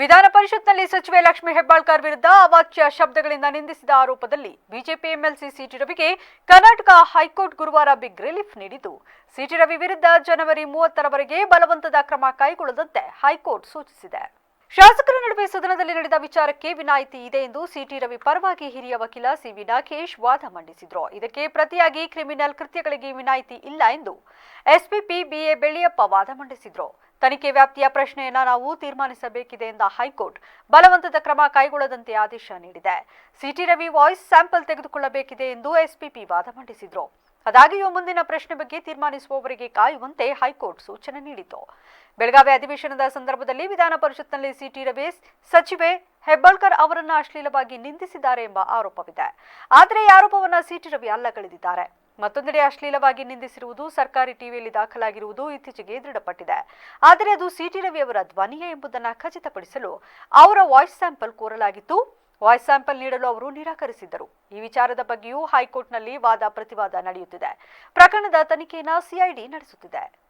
ವಿಧಾನ ಪರಿಷತ್ನಲ್ಲಿ ಸಚಿವೆ ಲಕ್ಷ್ಮಿ ಹೆಬ್ಬಾಳ್ಕರ್ ವಿರುದ್ಧ ಅವಾಚ್ಯ ಶಬ್ದಗಳಿಂದ ನಿಂದಿಸಿದ ಆರೋಪದಲ್ಲಿ ಬಿಜೆಪಿ ಎಂಎಲ್ಸಿ ಸಿಟಿ ರವಿಗೆ ಕರ್ನಾಟಕ ಹೈಕೋರ್ಟ್ ಗುರುವಾರ ಬಿಗ್ ರಿಲೀಫ್ ನೀಡಿತು. ಸಿಟಿ ರವಿ ವಿರುದ್ಧ ಜನವರಿ ಮೂವತ್ತರವರೆಗೆ ಬಲವಂತದ ಕ್ರಮ ಕೈಗೊಳ್ಳದಂತೆ ಹೈಕೋರ್ಟ್ ಸೂಚಿಸಿದೆ. ಶಾಸಕರ ನಡುವೆ ಸದನದಲ್ಲಿ ನಡೆದ ವಿಚಾರಕ್ಕೆ ವಿನಾಯಿತಿ ಇದೆ ಎಂದು ಸಿಟಿ ರವಿ ಪರವಾಗಿ ಹಿರಿಯ ವಕೀಲ ಸಿವಿ ನಾಗೇಶ್ ವಾದ ಮಂಡಿಸಿದ್ರು. ಇದಕ್ಕೆ ಪ್ರತಿಯಾಗಿ ಕ್ರಿಮಿನಲ್ ಕೃತ್ಯಗಳಿಗೆ ವಿನಾಯಿತಿ ಇಲ್ಲ ಎಂದು ಎಸ್ಪಿಪಿ ಬಿಎ ಬೆಳ್ಳಿಯಪ್ಪ ವಾದ ಮಂಡಿಸಿದ್ರು. ತನಿಖೆ ವ್ಯಾಪ್ತಿಯ ಪ್ರಶ್ನೆಯನ್ನ ನಾವು ತೀರ್ಮಾನಿಸಬೇಕಿದೆ ಎಂದ ಹೈಕೋರ್ಟ್ ಬಲವಂತದ ಕ್ರಮ ಕೈಗೊಳ್ಳದಂತೆ ಆದೇಶ ನೀಡಿದೆ. ಸಿಟಿ ರವಿ ವಾಯ್ಸ್ ಸ್ಯಾಂಪಲ್ ತೆಗೆದುಕೊಳ್ಳಬೇಕಿದೆ ಎಂದು ಎಸ್ಪಿಪಿ ವಾದ ಮಂಡಿಸಿದ್ರು. ಆದಾಗ್ಯೂ ಮುಂದಿನ ಪ್ರಶ್ನೆ ಬಗ್ಗೆ ತೀರ್ಮಾನಿಸುವವರಿಗೆ ಕಾಯುವಂತೆ ಹೈಕೋರ್ಟ್ ಸೂಚನೆ ನೀಡಿತು ಬೆಳಗಾವಿ ಅಧಿವೇಶನದ ಸಂದರ್ಭದಲ್ಲಿ ವಿಧಾನ ಪರಿಷತ್ನಲ್ಲಿ ಸಿಟಿ ರವಿ ಸಚಿವೆ ಹೆಬ್ಬಾಳ್ಕರ್ ಅವರನ್ನ ಅಶ್ಲೀಲವಾಗಿ ನಿಂದಿಸಿದ್ದಾರೆ ಎಂಬ ಆರೋಪವಿದೆ. ಆದರೆ ಈ ಆರೋಪವನ್ನು ಸಿಟಿ ರವಿ ಅಲ್ಲಗಳೆದಿದ್ದಾರೆ ಮತ್ತೊಂದೆಡೆ ಅಶ್ಲೀಲವಾಗಿ ನಿಂದಿಸಿರುವುದು ಸರ್ಕಾರಿ ಟಿವಿಯಲ್ಲಿ ದಾಖಲಾಗಿರುವುದು ಇತ್ತೀಚೆಗೆ ದೃಢಪಟ್ಟಿದೆ. ಆದರೆ ಅದು ಸಿಟಿ ರವಿ ಅವರ ಧ್ವನಿಯೇ ಎಂಬುದನ್ನು ಖಚಿತಪಡಿಸಲು ಅವರ ವಾಯ್ಸ್ ಸ್ಯಾಂಪಲ್ ಕೋರಲಾಗಿತ್ತು. ವಾಯ್ಸ್ ಸ್ಯಾಂಪಲ್ ನೀಡಲು ಅವರು ನಿರಾಕರಿಸಿದ್ದರು. ಈ ವಿಚಾರದ ಬಗ್ಗೆಯೂ ಹೈಕೋರ್ಟ್ನಲ್ಲಿ ವಾದ ಪ್ರತಿವಾದ ನಡೆಯುತ್ತಿದೆ. ಪ್ರಕರಣದ ತನಿಖೆಯನ್ನು ಸಿಐಡಿ ನಡೆಸುತ್ತಿದೆ.